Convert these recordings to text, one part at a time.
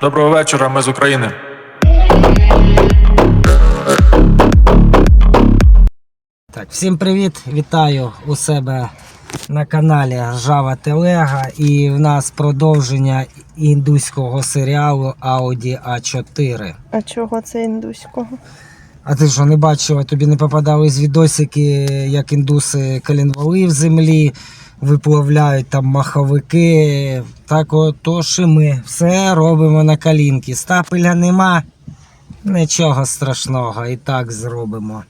Доброго вечора, ми з України. Так, всім привіт! Вітаю у себе на каналі Ржава Телега. І в нас продовження індуського серіалу Audi A4. А чого це індуського? А ти що не бачила, тобі не попадались відосики, як індуси коленвали в землі, виплавляють там маховики. Так отож і ми все робимо на колінки. Стапеля нема, нічого страшного, і так зробимо.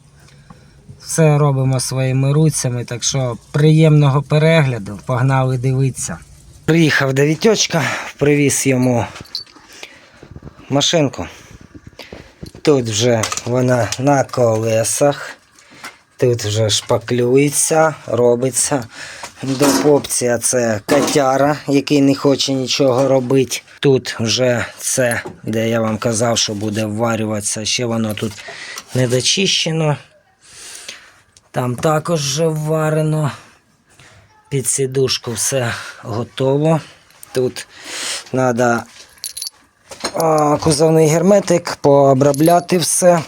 Все робимо своїми руцями, так що приємного перегляду. Погнали дивитися. Приїхав до Вітьочка, привіз йому машинку. Тут вже вона на колесах. Тут вже шпаклюється, робиться. До попція це котяра, який не хоче нічого робити. Тут вже це, де я вам казав, що буде вварюватися. Ще воно тут не дочищено. Там також вже вварено. Під сідушку все готово. Тут треба кузовний герметик, пообробляти все.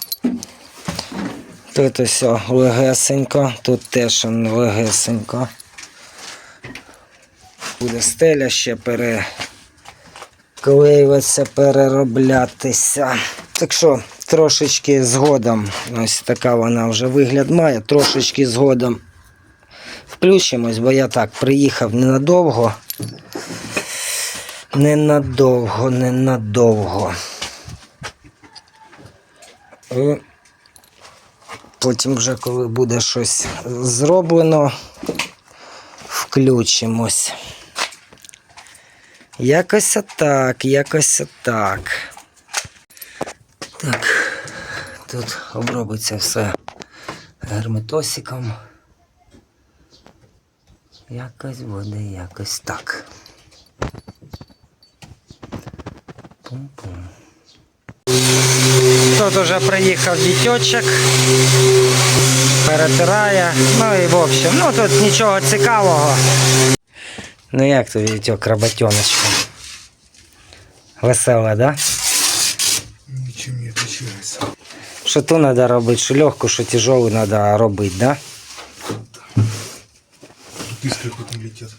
Тут ось легесенько, тут теж легесенько. Буде стеля ще переклеюватися, перероблятися. Так що трошечки згодом, ось така вона вже вигляд має, трошечки згодом включимось, бо я так приїхав ненадовго. Ненадовго, ненадовго. Потім вже, коли буде щось зроблено, включимось. Якось так, якось так. Так, тут обробиться все герметосиком. Якось буде якось так. Пум-пум. Тут уже приїхав дітьочок, перетирає. Ну і в общем, ну тут нічого цікавого. Ну як тут дітьок, роботеночка? Весела, да? Ничем не отличается. Що ту треба робити, що легку, що тяжелу треба робити, да? Тут искры потом летят.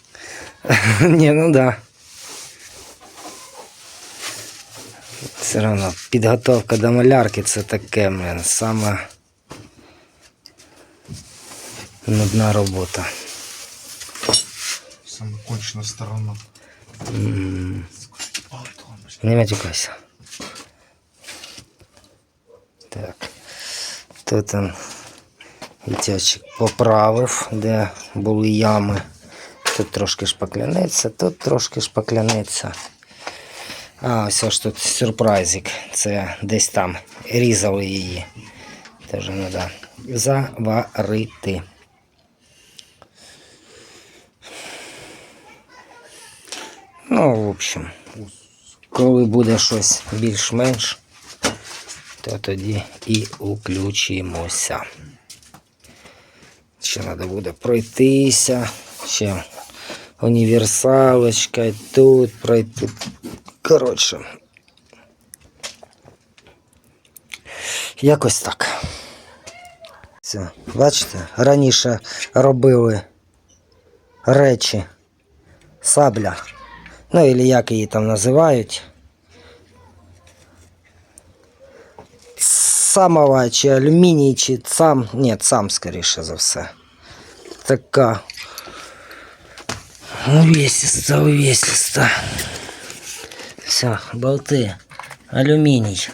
Ні, ну да. Все одно підготовка до малярки це таке, блин, саме нудна робота. Самая конченная сторона. Палец, Не матюкайся. Так. Тут он вітячик поправив, де були ями. Тут трошки шпаклянеться, тут трошки шпаклянеться. А, ось аж тут сюрпризик. Це десь там різали її. Теж треба заварити. Ну, в общем, коли буде щось більш-менш, то тоді і включимося. Ще треба буде пройтися, ще універсалочка, тут пройти. Коротше. Якось так. Все, бачите, раніше робили речі сабля. Ну, или як її там називають. Самова чи алюміній, чи сам. Ні, сам, скоріше за все. Така. Увесиста, увесиста. Все, болти. Алюміній.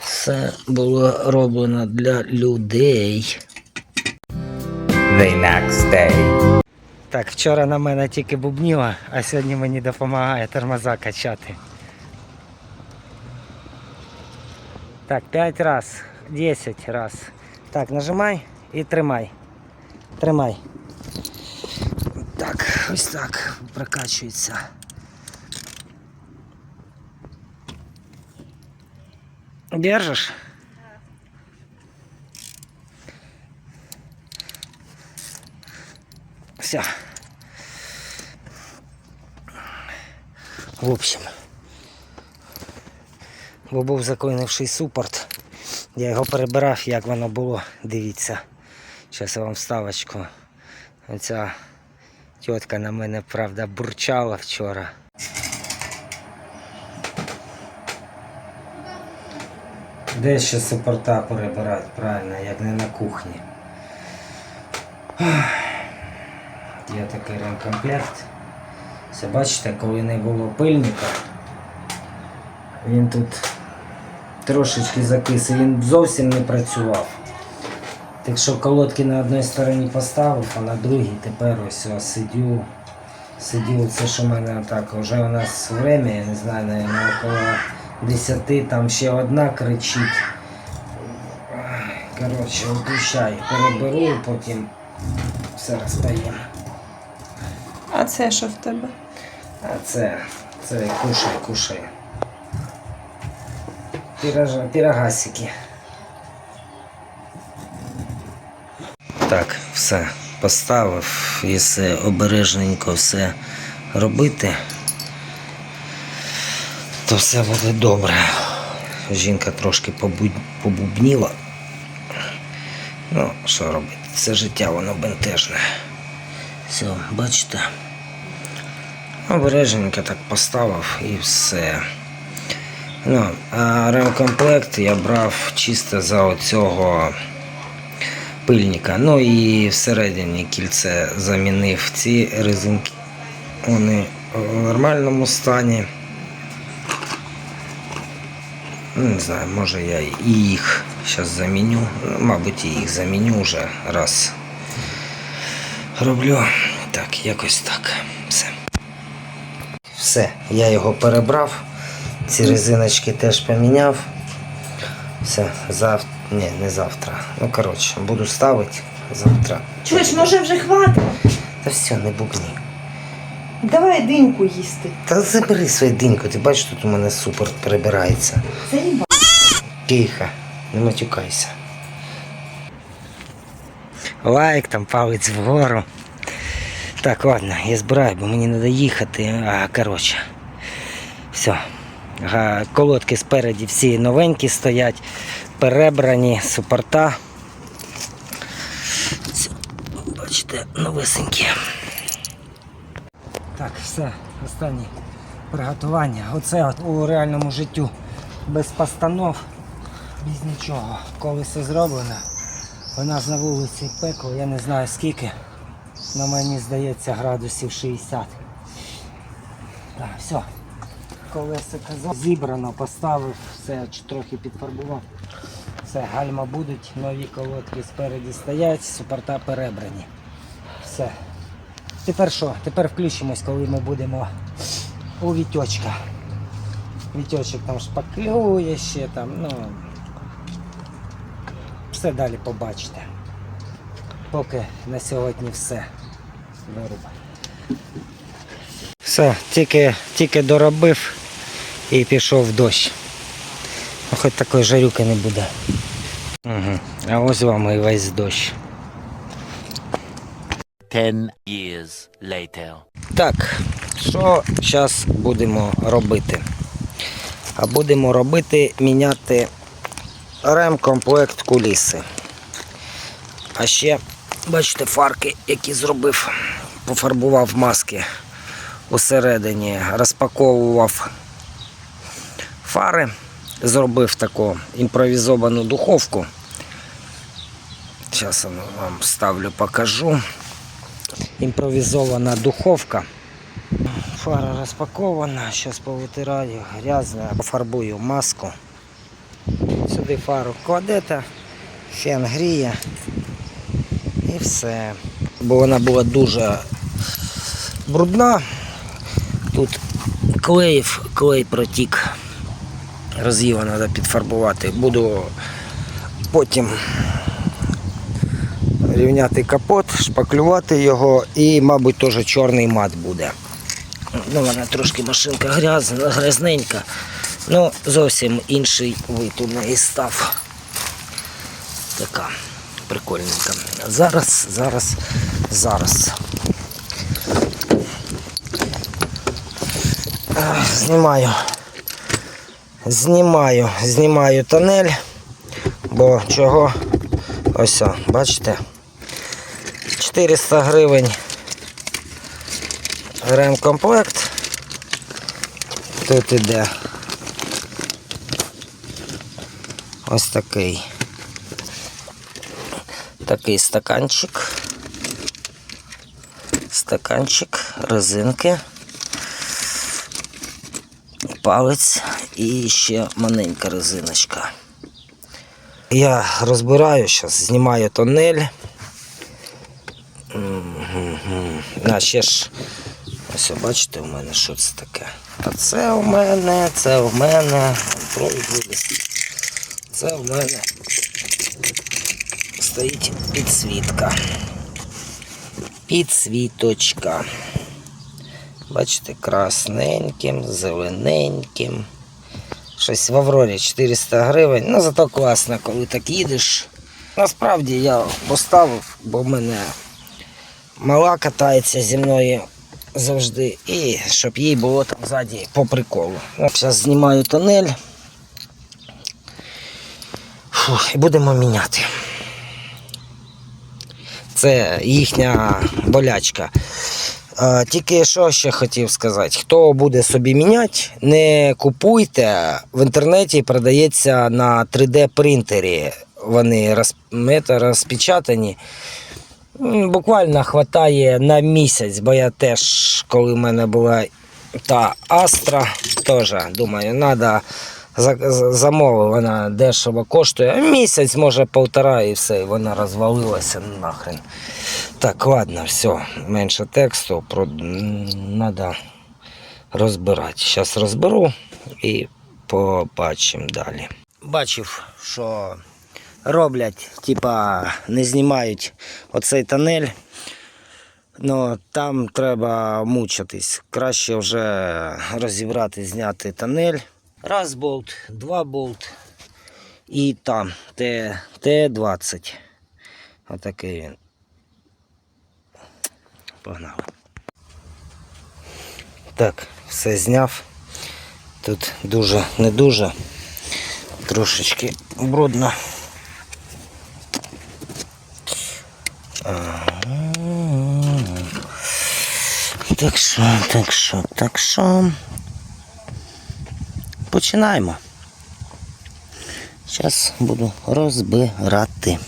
Все було роблено для людей. the next day. Так, вчора на мене тільки бубніла, а сьогодні мені допомагає тормоза качати. Так, 5 раз, 10 раз. Так, нажимай і тримай. Тримай. Так, ось так прокачується. Держиш? Все. В общем, бо був заклинивший супорт. Я його перебирав, як воно було. Дивіться. Зараз я вам вставочку. Оця тітка на мене, правда, бурчала вчора. Де ще супорта перебирати, правильно, як не на кухні. Є такий ремкомплект. Це бачите, коли не було пильника, він тут трошечки закис, він зовсім не працював. Так що колодки на одній стороні поставив, а на другій тепер ось сидю. Сидю, це що в мене так, вже у нас время, я не знаю, наверное, около 10, там ще одна кричить. Коротше, виключай, переберу, потім все розпаємо. Це що в тебе? А це, це кушай, кушай. Піража, пірогасики. Так, все, поставив, якщо обережненько все робити, то все буде добре. Жінка трошки побубніла. Ну, що робити? Це життя, воно бентежне. Все, бачите? Обережненько так поставив і все. Ну, а ремкомплект я брав чисто за оцього пильника. Ну і всередині кільце замінив ці резинки. Вони в нормальному стані. Ну, Не знаю, може я і їх зараз заміню. Ну, мабуть, і їх заміню вже раз. Роблю так, якось так. Все. Я його перебрав. Ці резиночки теж поміняв. Все, завтра. Ні, не завтра. Ну, коротше, буду ставити завтра. Чуєш, може вже хватить? Та все, не бубні. Давай диньку їсти. Та забери свою диньку, ти бачиш, тут у мене супорт перебирається. Заїба. Тихо, не матюкайся. Лайк, там палець вгору. Так, ладно, я збираю, бо мені треба їхати. А, коротше. Все. Ага, Колодки спереді всі новенькі стоять, перебрані, супорта. Все, бачите, новесенькі. Так, все, останнє приготування. Оце от у реальному життю без постанов, без нічого. Коли все зроблено, нас на вулиці пекло, я не знаю скільки. На мені здається градусів 60. Так, все. Казав. Зібрано, поставив, все трохи підфарбував. Все, гальма будуть, нові колодки спереді стоять, супорта перебрані. Все. Тепер що? Тепер включимось, коли ми будемо у вітьочка. Вітьочок там шпаклює ще там, ну. Все далі побачите. Поки на сьогодні все. Все, тільки, тільки доробив і пішов дощ. Ну, хоч такої жарюки не буде. Угу. А ось вам і весь дощ. Ten years later. Так, що зараз будемо робити? А будемо робити міняти ремкомплект куліси. А ще, бачите, фарки, які зробив, пофарбував маски усередині, розпаковував фари, зробив таку імпровізовану духовку. Зараз вам ставлю, покажу. Імпровізована духовка. Фара розпакована, зараз повитираю грязно, пофарбую маску. Сюди фару кладете, фен гріє і все. Бо вона була дуже брудна. Тут клеїв, клей протік. Роз'їва треба підфарбувати. Буду потім рівняти капот, шпаклювати його і, мабуть, теж чорний мат буде. Ну, вона трошки машинка грязна, грязненька. Ну, зовсім інший вид у неї став. Така прикольненька. Зараз, зараз, зараз. Знімаю. Знімаю, знімаю тонель. Бо чого? Ось, бачите? 400 гривень ремкомплект. Тут іде ось такий. Такий стаканчик. Стаканчик, резинки, палець і ще маленька резиночка. Я розбираю зараз, знімаю тонель. А ще ж, ось бачите, у мене що це таке. А це у мене, це у мене. Це у мене стоїть підсвітка. Підсвіточка. Бачите, красненьким, зелененьким. Щось в Аврорі 400 гривень. Ну зато класно, коли так їдеш. Насправді я поставив, бо в мене мала катається зі мною завжди. І щоб їй було там ззаді по приколу. Зараз знімаю тонель. Фух, і будемо міняти. Це їхня болячка. Е, Тільки що ще хотів сказати, хто буде собі міняти, не купуйте. В інтернеті продається на 3D принтері. Вони роз, це, розпечатані. Буквально хватає на місяць, бо я теж, коли в мене була та Астра, теж думаю, треба замовив, вона дешево коштує. Місяць, може, полтора і все, і вона розвалилася нахрен. Так, ладно, все, менше тексту, про... треба розбирати. Зараз розберу і побачимо далі. Бачив, що роблять, типа не знімають оцей тонель. Ну, там треба мучитись. Краще вже розібрати, зняти тонель. Раз болт, два болт. І там Т, Т-20. Отакий він. Погнали. Так, все зняв. Тут дуже не дуже. Трошечки брудно. Так що, так що, так що. Починаємо. Зараз буду розбирати.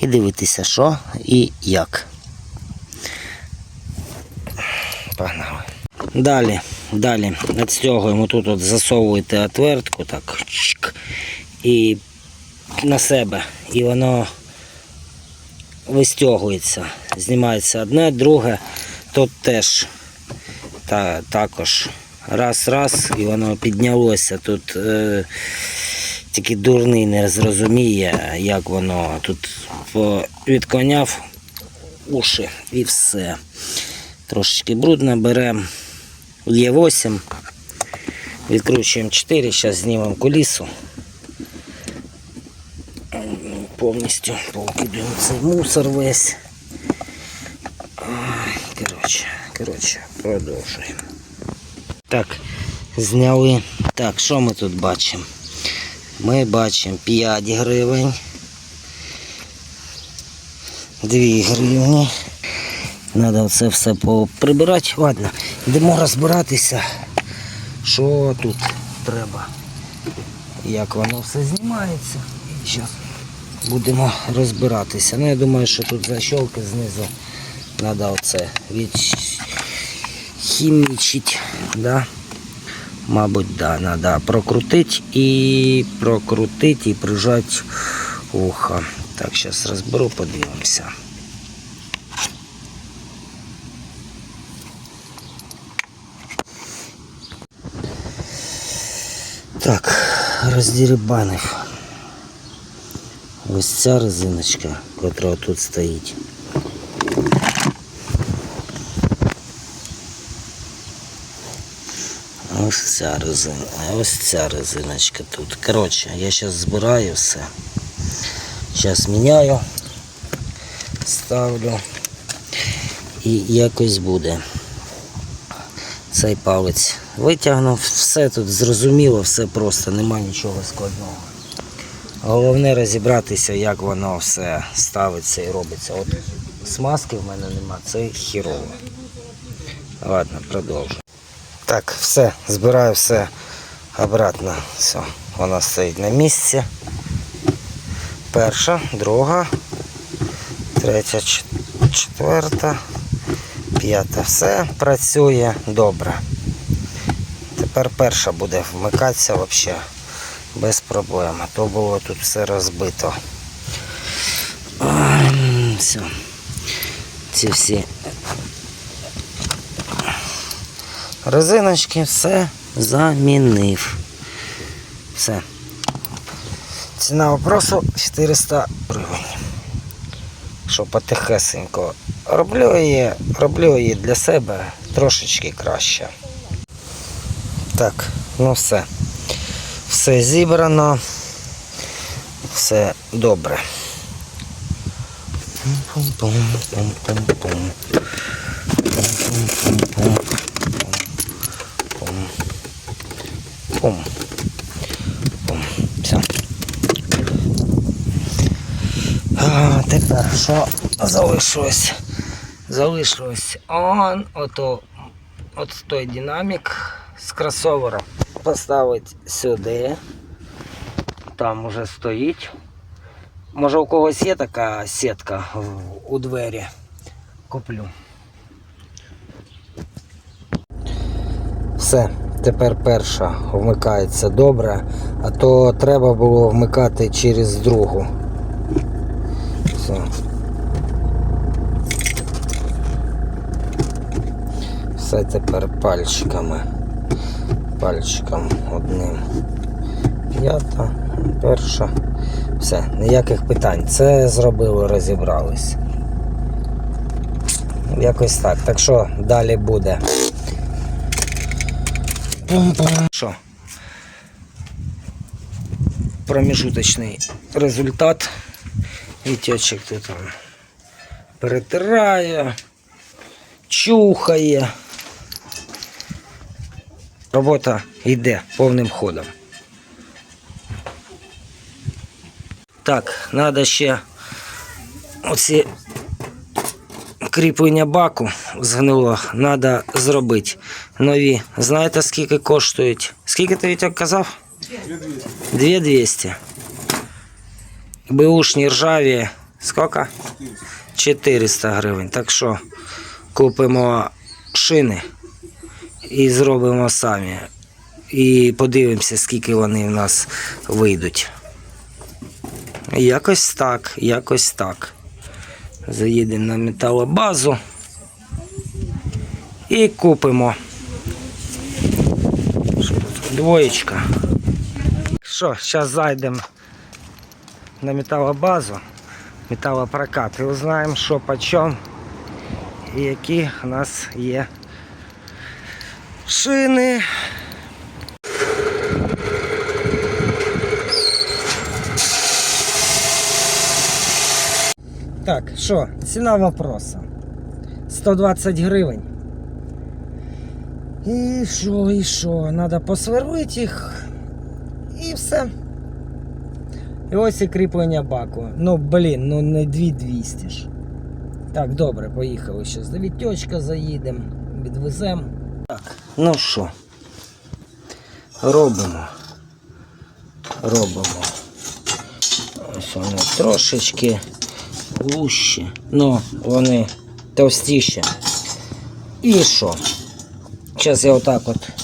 І дивитися, що і як. Погнали. Далі, далі відстягуємо тут от засовуєте отвертку, так, чик, і на себе. І воно вистягується. Знімається одне, друге. Тут теж та, також раз, раз, і воно піднялося. Тут е, тільки дурний не зрозуміє, як воно тут відконяв уші і все. Трошечки брудно беремо Є8, відкручуємо 4, зараз знімемо кулісу. Повністю повкидуємо цей мусор весь. Коротше, коротше, продовжуємо. Так, зняли. Так, що ми тут бачимо? Ми бачимо 5 гривень. 2 гривні. Треба це все прибирати. Ладно, йдемо розбиратися, що тут треба. Як воно все знімається. І зараз будемо розбиратися. Ну, я думаю, що тут защолки знизу треба оце відхімічити. Да? Мабуть, да, треба прокрутити і прокрутити і прижати ухо. Так, зараз розберу, подивимося. Так, роздірібанив. Ось ця резиночка, яка тут стоїть. Ось ця резина, ось ця резиночка тут. Коротше, я зараз збираю все. Зараз міняю, ставлю і якось буде. цей палець витягнув. Все тут зрозуміло, все просто, нема нічого складного. Головне розібратися, як воно все ставиться і робиться. От смазки в мене нема, це хірово. Ладно, продовжу. Так, все, збираю все обратно. Все, вона стоїть на місці. Перша, друга, третя, четверта, п'ята. Все працює добре. Тепер перша буде вмикатися взагалі без проблем. То було тут все розбито. Все. Ці всі резиночки все замінив. Все. Ціна вопросу 400 гривень. Що потихесенько. Роблю її, роблю її для себе трошечки краще. Так, ну все. Все зібрано. Все добре. Пум-пум-пум-пум-пум. Пум-пум-пум-пум. Пум. Пум. Пум. Все. А, тепер що залишилось? Залишилось он, ото, от той динамік з кросовера поставити сюди. Там уже стоїть. Може у когось є така сітка у двері. Куплю. Все, тепер перша вмикається добре, а то треба було вмикати через другу. Все. Все тепер пальчиками. Пальчиком одним. П'ята, перша. Все, ніяких питань. Це зробили, розібрались. Якось так. Так що далі буде. Що? Проміжуточний результат. Вітьочок тут там перетирає, чухає. Робота йде повним ходом. Так, треба ще оці кріплення баку згнило, треба зробити. Нові. Знаєте, скільки коштують? Скільки ти Вітьок казав? 2200. Беушні ржаві. Скільки? 400 гривень. Так що купимо шини і зробимо самі. І подивимося, скільки вони в нас вийдуть. Якось так, якось так. Заїдемо на металобазу і купимо. Двоєчка. Що, зараз зайдемо на металобазу, металопрокат і узнаємо, що по чому і які у нас є шини. Так, що, ціна вопроса. 120 гривень. І що, і що? Надо посверлити їх. І все. І ось і кріплення баку. Ну, блін, ну не 2200 ж. Так, добре, поїхали ще. До Вітьочка заїдемо, відвеземо. Так, ну що, робимо. Робимо. Ось вони трошечки вущі, ну вони товстіші. І що? Зараз я отак от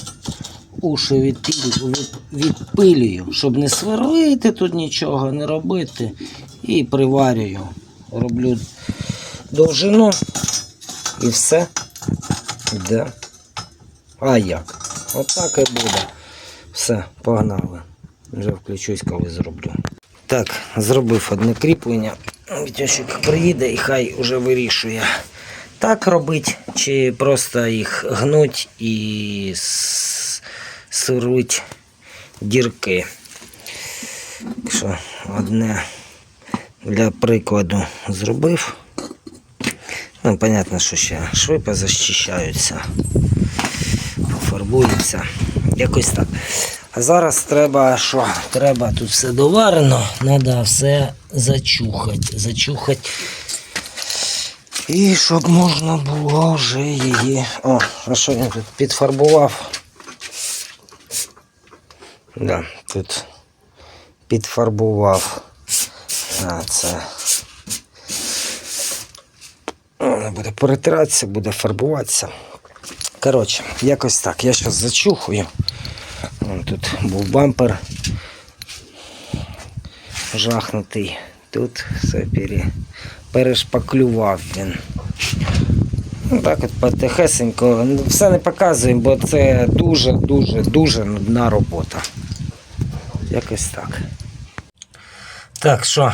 уші відпилю, від- відпилюю, щоб не сверлити тут нічого, не робити. І приварюю. Роблю довжину і все. Йде. А як? Отак і буде. Все, погнали. Вже включусь, коли зроблю. Так, зробив одне кріплення. Вітьочок приїде і хай вже вирішує. Так робить, чи просто їх гнуть і с- дірки. Так Що одне для прикладу зробив. Ну, понятно, що ще шви позащищаються. фарбується. Якось так. А зараз треба що? Треба тут все доварено, треба все зачухати. Зачухати. І щоб можна було вже її. О, а що він тут підфарбував? Да, тут підфарбував. А, це. Вона буде перетиратися, буде фарбуватися. Коротше, якось так. Я зараз зачухаю. Вон тут був бампер жахнутий. Тут все пере... перешпаклював він. Ну, так от потихесенько. Ну, Все не показуємо, бо це дуже-дуже дуже нудна робота. Якось так. Так, що?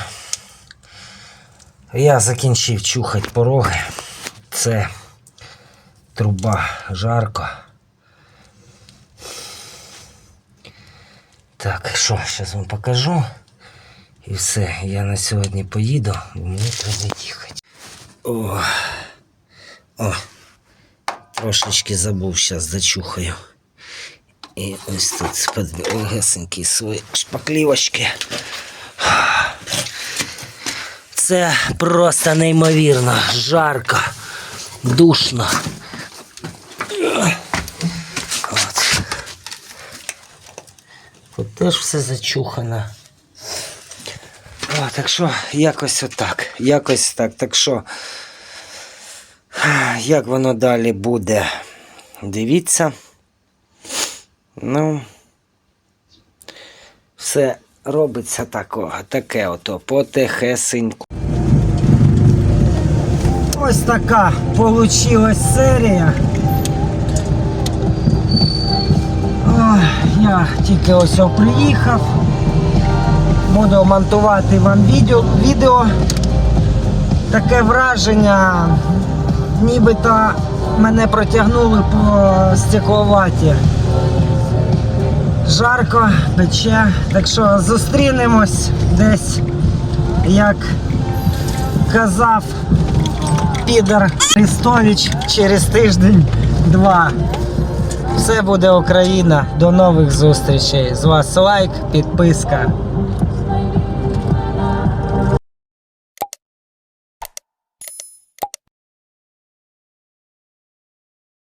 Я закінчив чухати пороги. Це труба жарко. Так, що, зараз вам покажу. І все, я на сьогодні поїду, мені треба їхати. О, о, трошечки забув, зараз зачухаю. І ось тут подвігесенькі свої шпаклівочки. Це просто неймовірно, жарко, душно. От. Тут теж все зачухано. О, так що, якось отак. Якось так. Так що, як воно далі буде? Дивіться. Ну, все робиться такого, таке ото потихесеньку. Ось така получилась серія. Ой, я тільки ось о приїхав. Буду монтувати вам відео. відео. Таке враження, нібито мене протягнули по стекловаті. Жарко, пече. Так що зустрінемось десь, як казав підер Христович через тиждень-два. Все буде Україна. До нових зустрічей. З вас лайк, підписка.